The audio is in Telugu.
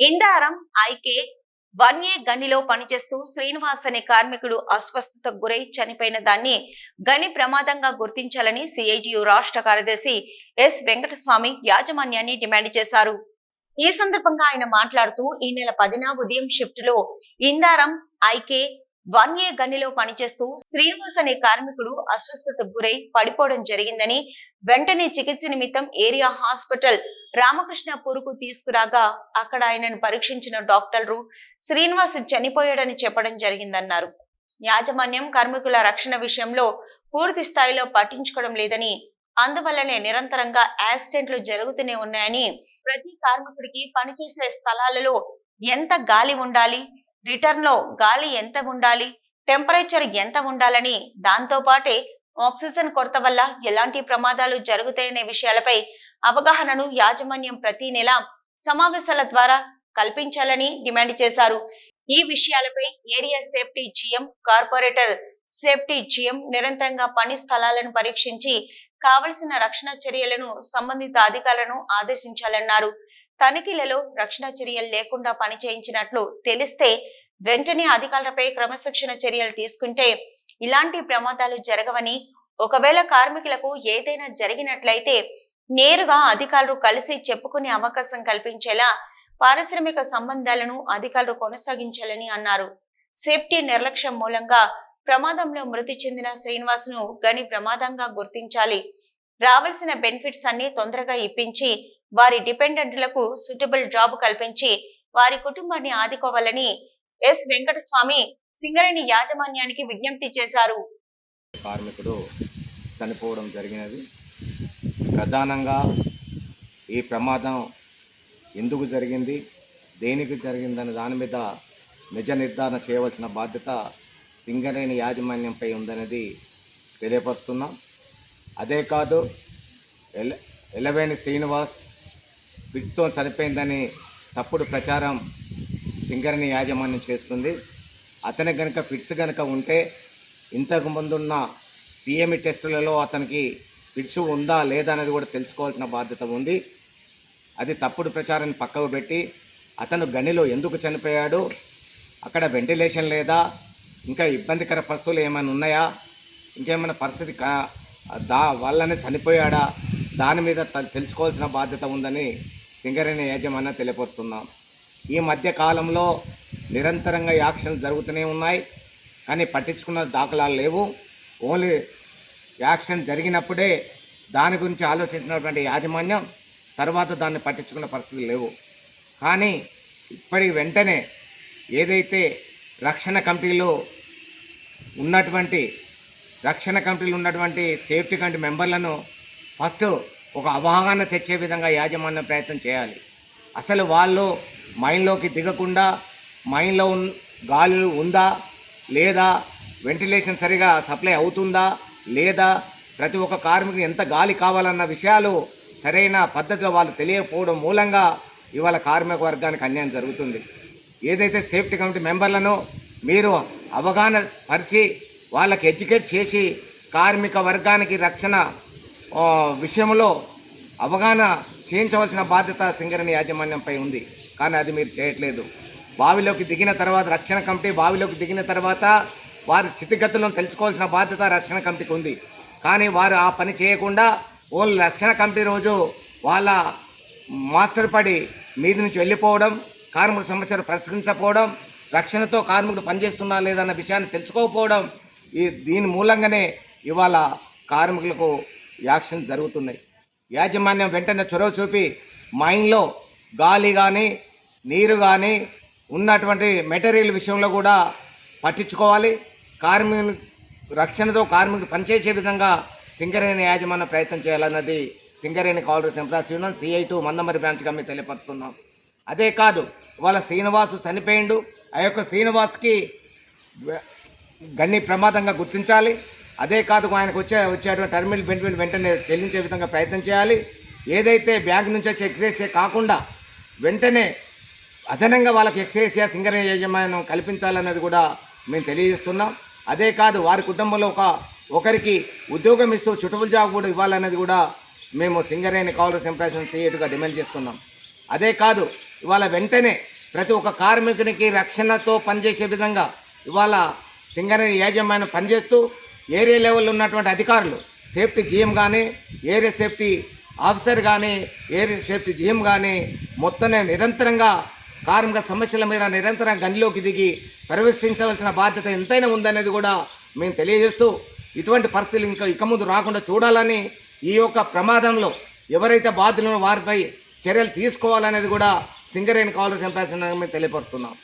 ఇందారం ఐకే వన్ ఏ గనిలో పనిచేస్తూ శ్రీనివాస్ అనే కార్మికుడు అస్వస్థతకు గురై చనిపోయిన దాన్ని గని ప్రమాదంగా గుర్తించాలని సిఐటియు రాష్ట్ర కార్యదర్శి ఎస్ వెంకటస్వామి యాజమాన్యాన్ని డిమాండ్ చేశారు. ఈ సందర్భంగా ఆయన మాట్లాడుతూ ఈ నెల పదిన ఉదయం షిఫ్ట్లో ఇందారం ఐకే వన్ ఏ గనిలో పనిచేస్తూ శ్రీనివాస్ అనే కార్మికుడు అస్వస్థతకు గురై పడిపోవడం జరిగిందని వెంటనే చికిత్స నిమిత్తం ఏరియా హాస్పిటల్ రామకృష్ణపూర్కు తీసుకురాగా అక్కడ ఆయనను పరీక్షించిన డాక్టర్లు శ్రీనివాస్ చనిపోయాడని చెప్పడం జరిగిందన్నారు. యాజమాన్యం కార్మికుల రక్షణ విషయంలో పూర్తి స్థాయిలో పట్టించుకోవడం లేదని అందువల్లనే నిరంతరంగా యాక్సిడెంట్లు జరుగుతూనే ఉన్నాయని ప్రతి కార్మికుడికి పనిచేసే స్థలాలలో ఎంత గాలి ఉండాలి రిటర్న్లో గాలి ఎంత ఉండాలి? టెంపరేచర్ ఎంత ఉండాలని? దాంతోపాటే ఆక్సిజన్ కొరత వల్ల ఎలాంటి ప్రమాదాలు జరుగుతాయనే విషయాలపై అవగాహనను యాజమాన్యం ప్రతి నెల సమావేశాల ద్వారా కల్పించాలని డిమాండ్ చేశారు. ఈ విషయాలపై area safety GM corporator safety GM నిరంతరంగా పని స్థలాలను పరీక్షించి కావలసిన రక్షణ చర్యలను సంబంధిత అధికారులను ఆదేశించాలన్నారు. తనిఖీలలో రక్షణ చర్యలు లేకుండా పని చేయించినట్లు తెలిస్తే వెంటనే అధికారులపై క్రమశిక్షణ చర్యలు తీసుకుంటే ఇలాంటి ప్రమాదాలు జరగవని ఒకవేళ కార్మికులకు ఏదైనా జరిగినట్లయితే నేరుగా అధికారులు కలిసి చెప్పుకునే అవకాశం కల్పించేలా పారిశ్రామిక సంబంధాలను అధికారులు కొనసాగించాలని అన్నారు. సేఫ్టీ నిర్లక్ష్యం మూలంగా ప్రమాదంలో మృతి చెందిన శ్రీనివాస్ను గని ప్రమాదంగా గుర్తించాలి. రావాల్సిన బెనిఫిట్స్ అన్ని తొందరగా ఇప్పించి వారి డిపెండెంట్లకు సూటబుల్ జాబ్ కల్పించి వారి కుటుంబాన్ని ఆదుకోవాలని ఎస్ వెంకటస్వామి సింగరేణి యాజమాన్యానికి విజ్ఞప్తి చేశారు. కార్మికుడు చనిపోవడం జరిగినది. ప్రధానంగా ఈ ప్రమాదం ఎందుకు జరిగింది? దేనికి జరిగిందనే దాని మీద నిజ నిర్ధారణ చేయవలసిన బాధ్యత సింగరేణి యాజమాన్యంపై ఉందనేది తెలియపరుస్తున్నాం. అదే కాదు ఎల ఎలవేణి శ్రీనివాస్ పిచ్చితో చనిపోయిందని తప్పుడు ప్రచారం సింగరేణి యాజమాన్యం చేస్తుంది. అతనికి కనుక ఫిట్స్ కనుక ఉంటే ఇంతకు ముందున్న పిఎంఈ టెస్టులలో అతనికి ఫిట్స్ ఉందా లేదా అనేది కూడా తెలుసుకోవాల్సిన బాధ్యత ఉంది. అది తప్పుడు ప్రచారాన్ని పక్కకు పెట్టి అతను గనిలో ఎందుకు చనిపోయాడు అక్కడ వెంటిలేషన్ లేదా ఇంకా ఇబ్బందికర పరిస్థితులు ఏమైనా ఉన్నాయా ఇంకేమైనా పరిస్థితి కా దా వల్లనే చనిపోయాడా దాని మీద త- తెలుసుకోవాల్సిన బాధ్యత ఉందని సింగరేణి యాజమాన్యం తెలియపరుస్తున్నాం. ఈ మధ్య కాలంలో నిరంతరంగా యాక్షన్లు జరుగుతూనే ఉన్నాయి. కానీ పట్టించుకున్న దాఖలాలు లేవు. ఓన్లీ యాక్సిడెంట్ జరిగినప్పుడే దాని గురించి ఆలోచించినటువంటి యాజమాన్యం తర్వాత దాన్ని పట్టించుకున్న పరిస్థితులు లేవు. కానీ ఇప్పటికి వెంటనే ఏదైతే రక్షణ కమిటీలో ఉన్నటువంటి రక్షణ కమిటీలు ఉన్నటువంటి సేఫ్టీ కమిటీ మెంబర్లను ఫస్ట్ ఒక అవగాహన తెచ్చే విధంగా యాజమాన్యం ప్రయత్నం చేయాలి. అసలు వాళ్ళు మైన్లోకి దిగకుండా మైన్లో ఉన్ గాలి ఉందా లేదా వెంటిలేషన్ సరిగా సప్లై అవుతుందా లేదా ప్రతి ఒక్క కార్మికుని ఎంత గాలి కావాలన్న విషయాలు సరైన పద్ధతిలో వాళ్ళు తెలియకపోవడం మూలంగా ఇవాళ కార్మిక వర్గానికి అన్యాయం జరుగుతుంది. ఏదైతే సేఫ్టీ కమిటీ మెంబర్లను మీరు అవగాహన పరిచి వాళ్ళకి ఎడ్యుకేట్ చేసి కార్మిక వర్గానికి రక్షణ విషయంలో అవగాహన చేయించవలసిన బాధ్యత సింగరణి యాజమాన్యంపై ఉంది. కానీ అది మీరు చేయట్లేదు. బావిలోకి దిగిన తర్వాత రక్షణ కమిటీ బావిలోకి దిగిన తర్వాత వారి స్థితిగతులను తెలుసుకోవాల్సిన బాధ్యత రక్షణ కమిటీకి ఉంది. కానీ వారు ఆ పని చేయకుండా ఓన్లీ రక్షణ కమిటీ రోజు వాళ్ళ మాస్టర్ పడి మీది నుంచి వెళ్ళిపోవడం కార్మికుల సమస్యలు పరిష్కరించకపోవడం రక్షణతో కార్మికుడు పనిచేస్తున్నా లేదన్న విషయాన్ని తెలుసుకోకపోవడం ఈ దీని మూలంగానే ఇవాళ కార్మికులకు యాక్షన్ జరుగుతున్నాయి. యాజమాన్యం వెంటనే చొరవ చూపి మైన్లో గాలి కానీ నీరు కానీ ఉన్నటువంటి మెటీరియల్ విషయంలో కూడా పట్టించుకోవాలి. కార్మికుని రక్షణతో కార్మికుడు పనిచేసే విధంగా సింగరేణి యాజమాన్య ప్రయత్నం చేయాలన్నది Singareni collieries employees union CI TU Mandamarri branch committee తెలియపరుస్తున్నాం. అదే కాదు వాళ్ళ శ్రీనివాసు చనిపోయిండు. ఆ యొక్క శ్రీనివాస్కి గన్ని ప్రమాదంగా గుర్తించాలి. అదే కాదు ఆయనకు వచ్చే వచ్చేటువంటి టర్మినల్ బెనిఫిట్ వెంటనే చెల్లించే విధంగా ప్రయత్నం చేయాలి. ఏదైతే బ్యాంక్ నుంచే చెక్ చేసే కాకుండా వెంటనే అదనంగా వాళ్ళకి ఎక్సైజ్ సింగరేణి యజమానం కల్పించాలన్నది కూడా మేము తెలియజేస్తున్నాం. అదే కాదు వారి కుటుంబంలో ఒక ఒకరికి ఉద్యోగం ఇస్తూ చుట్టుపుల జాబ్ కూడా ఇవ్వాలన్నది కూడా మేము సింగరేణి కాంగ్రెస్ ఎంప్లాయీస్ సీఎట్గా డిమాండ్ చేస్తున్నాం. అదే కాదు ఇవాళ వెంటనే ప్రతి ఒక్క కార్మికునికి రక్షణతో పనిచేసే విధంగా ఇవాళ సింగరేణి యాజమాన్యం పనిచేస్తూ ఏరియా లెవెల్లో ఉన్నటువంటి అధికారులు సేఫ్టీ జీఎం కానీ ఏరియా సేఫ్టీ ఆఫీసర్ కానీ ఏరియా సేఫ్టీ జిఎం కానీ మొత్తం నిరంతరంగా కార్మిక సమస్యల మీద నిరంతరం గనిలోకి దిగి పర్యవేక్షించవలసిన బాధ్యత ఎంతైనా ఉందనేది కూడా మేము తెలియజేస్తూ ఇటువంటి పరిస్థితులు ఇంకా ఇక ముందు రాకుండా చూడాలని ఈ యొక్క ప్రమాదంలో ఎవరైతే బాధ్యులను వారిపై చర్యలు తీసుకోవాలనేది కూడా సింగరేణి కాలేజ్ ఎంప్లాయీస్ మేము తెలియపరుస్తున్నాం.